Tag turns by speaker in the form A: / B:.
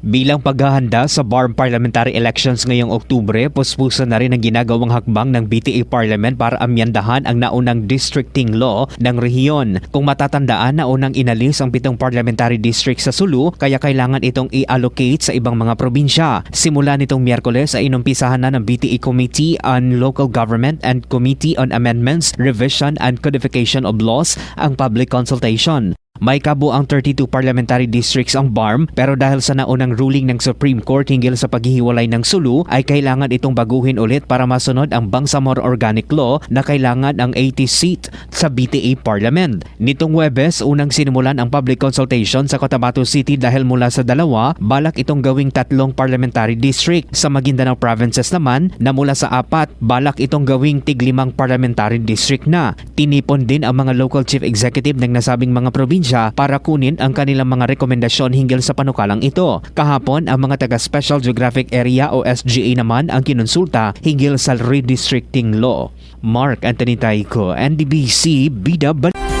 A: Bilang paghahanda sa BARM parliamentary elections ngayong Oktubre, puspuso na rin ang ginagawang hakbang ng BTA Parliament para amyandahan ang naunang districting law ng rehiyon. Kung matatandaan, naunang inalis ang pitong parliamentary district sa Sulu, kaya kailangan itong i-allocate sa ibang mga probinsya. Simula nitong Miyerkules ay inumpisahan na ng BTA Committee on Local Government and Committee on Amendments, Revision and Codification of Laws ang public consultation. May kabuang 32 parliamentary districts ang BARM pero dahil sa naunang ruling ng Supreme Court hinggil sa paghihiwalay ng Sulu ay kailangan itong baguhin ulit para masunod ang Bangsamoro Organic Law na kailangan ang 80 seat sa BTA Parliament. Nitong Webes, unang sinimulan ang public consultation sa Cotabato City dahil mula sa dalawa, balak itong gawing tatlong parliamentary district. Sa Maguindanao provinces naman, na mula sa apat, balak itong gawing tiglimang parliamentary district na. Tinipon din ang mga local chief executive ng nasabing mga probinsya para kunin ang kanilang mga rekomendasyon hinggil sa panukalang ito. Kahapon, ang mga taga Special Geographic Area o SGA naman ang kinonsulta hinggil sa redistricting law. Mark Anthony Taiko, NDBC, Bida Bal-